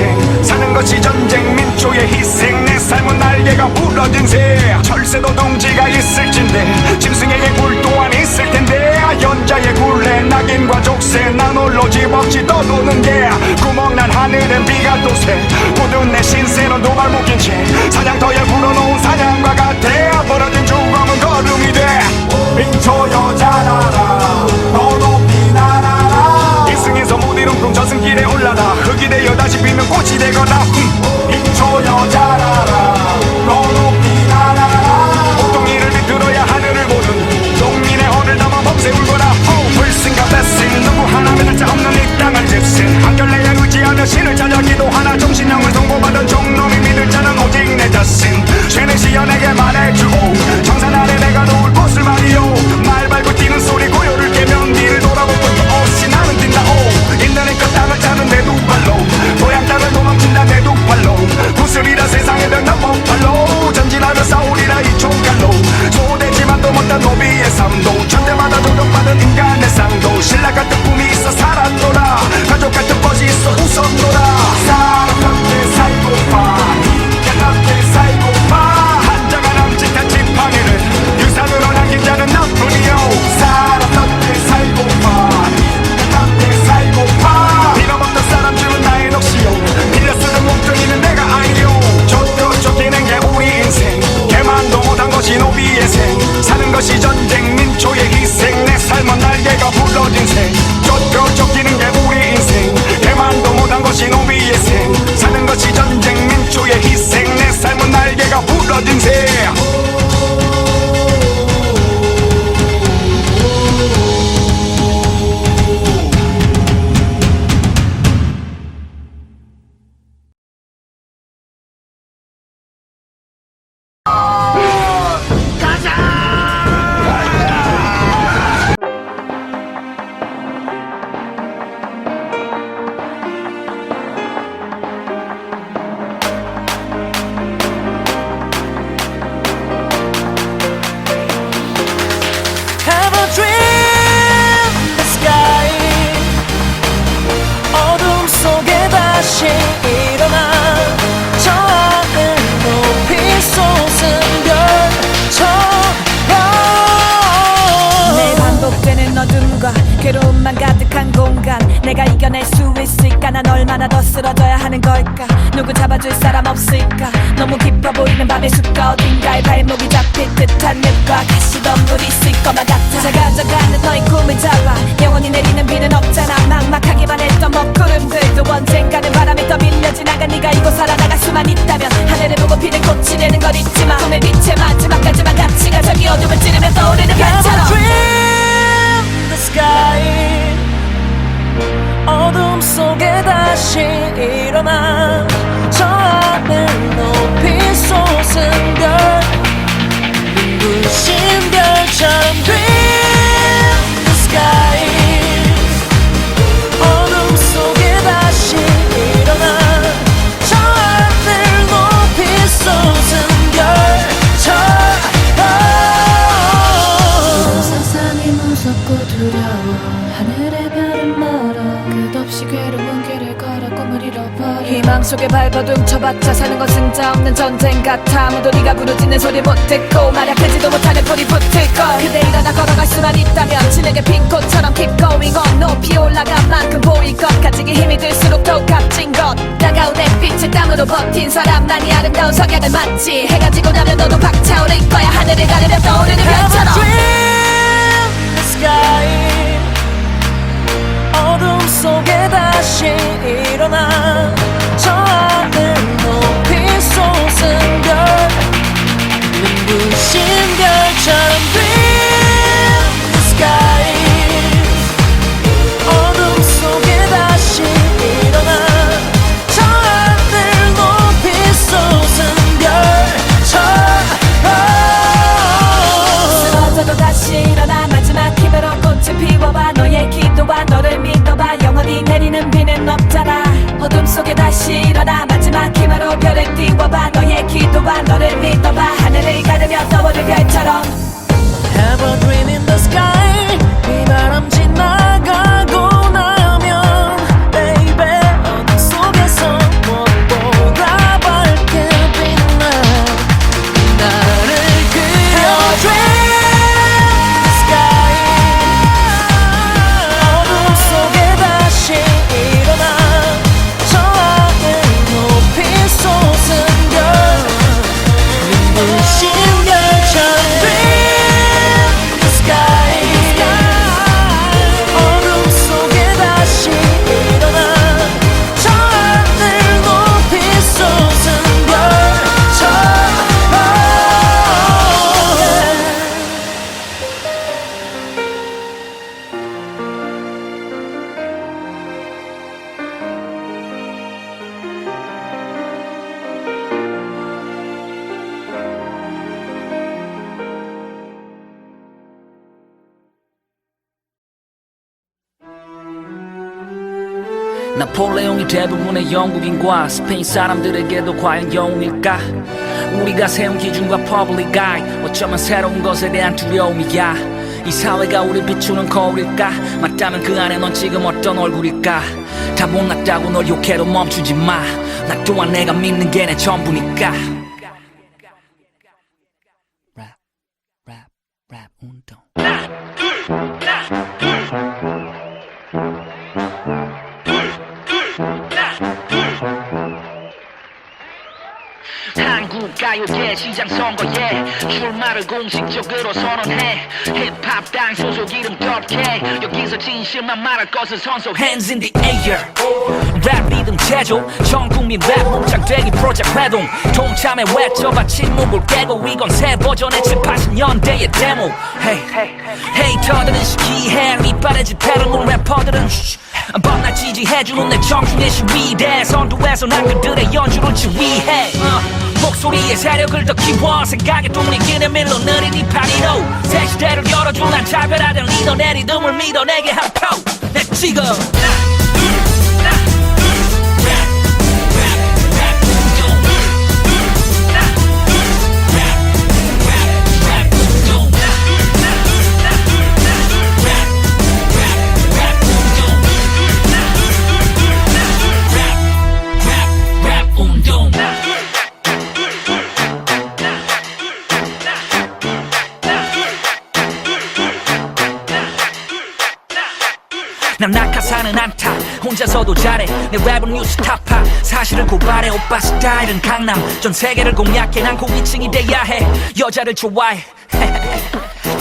전쟁 사는 것이 전쟁 민족의 희생. 내 삶은 날개가 부러진 새. 철새도 동지가 있을진데 짐승에게 굴 또한 있을 텐데 연자의 굴레 낙인과 족쇄 나 홀로 집없이 떠도는 게. 구멍난 하늘엔 비가 또새. 모든 내 신세는 도발 묶인 채 사냥터에 불어놓은 사냥과 내가 이겨낼 수 있을까? 난 얼마나 더 쓰러져야 하는 걸까? 누구 잡아줄 사람 없을까? 너무 깊어 보이는 밤의 숲과 어딘가에 발목이 잡힐 듯한 늪과 가시덤불이 있을 것만 같아. 자가져가는 너의 꿈을 잡아. 영원히 내리 아! 마음속에 밟아도 쳐봤자 사는 건 승자 없는 전쟁 같아. 아무도 네가 부르짖는 소리 못 듣고 말약하지도 못하는 꼴이 붙을걸. 그대 일어나 걸어갈 수만 있다면 진에게 빈꽃처럼 keep going on. 높이 올라간 만큼 보일 것. 가지기 힘이 들수록 더욱 값진 것. 따가운 햇빛을 땀으로 버틴 사람만이 아름다운 성향을 맞지. 해가 지고 나면 너도 박차오를 거야. 하늘을 가르며 떠오르는 별처럼. 어둠 속에 다시 띄워봐 너의 기도와 너를 믿어봐. 하늘을 가르며 떠오른 별처럼. 나폴레옹이 대부분의 영국인과 스페인 사람들에게도 과연 영웅일까? 우리가 세운 기준과 퍼블릭 가이 어쩌면 새로운 것에 대한 두려움이야 이 사회가 우리 비추는 거울일까? 맞다면 그 안에 넌 지금 어떤 얼굴일까? 다 못났다고 널 욕해도 멈추지 마. 나 또한 내가 믿는 게 내 전부니까. 한국 가요계 시장 선거에. 출마를 공식적으로 선언해. 힙합 당 소속 이름 덮게. 여기서 진실만 말할 것을 선서해 Hands in the air. 랩 리듬 제조. 전 국민 랩 뭉창되기 프로젝트 회동. 동참에 외쳐봐 침묵을 깨고 이건 새 버전의 7, 80년대의 데모. Hey. 헤이터들은 시기해. 이빨에 집회를 놓은 래퍼들은 쉬 밤낮 지지해주는 내 정중의 시위대. 선두에서 난 그들의 연주를 지휘해. 어, 목소리의 세력을 더 키워 생각의 독립기는 밀어내린 이 파리로 새 시대를 열어준 난 차별화된 리더 내 리듬을 밀어내게 한표내 지금 난 낙하사는 않다 혼자서도 잘해. 내 랩은 뉴스 타파. 사실을 고발해. 오빠 스타일은 강남. 전 세계를 공략해. 난 고위층이 돼야 해. 여자를 좋아해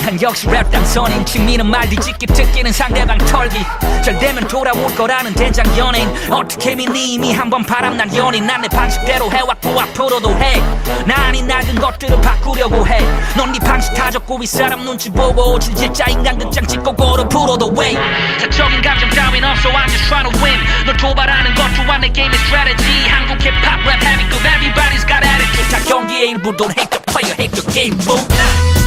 난 역시 랩 당선인. 친미는 말 뒤집기 특기는 상대방 털기. 잘 되면 돌아올 거라는 된장 연예인. 어떻게 믿니? 이미 한번 바람난 연인. 난 내 방식대로 해왔고 앞으로도 해나 아닌 낡은 것들을 바꾸려고 해넌 네 방식 다 적고 윗사람 눈치 보고 진짜 인간 극장 찍고 고로 풀어도 왜 사적인 감정 따윈 없어. I'm just trying to win. 널 도발하는 것 또한 내 게임의 strategy. 한국 힙합 랩 heavy good everybody's got attitude. 다 경기의 일부. Don't hate the player hate the game. Boom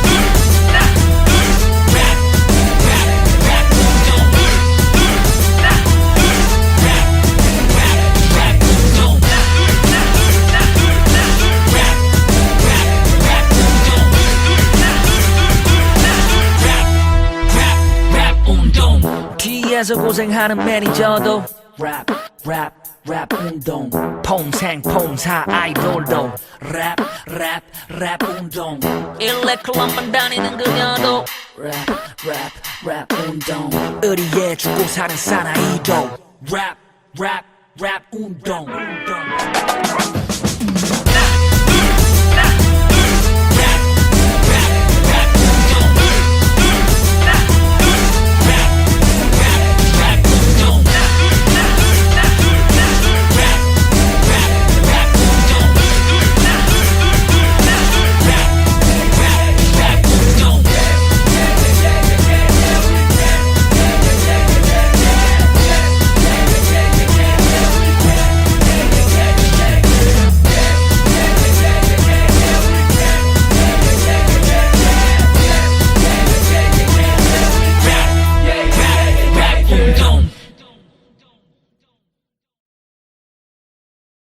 뒤에서 고생하는 매니저도 랩, 랩, 랩 운동. 폼생 폼사 아이돌도 랩, 랩, 랩 운동. 일레 클럽만 다니는 그녀도 랩, 랩, 랩 운동. 의리에 죽고 사는 사나이도 랩, 랩, 랩 운동, 운동.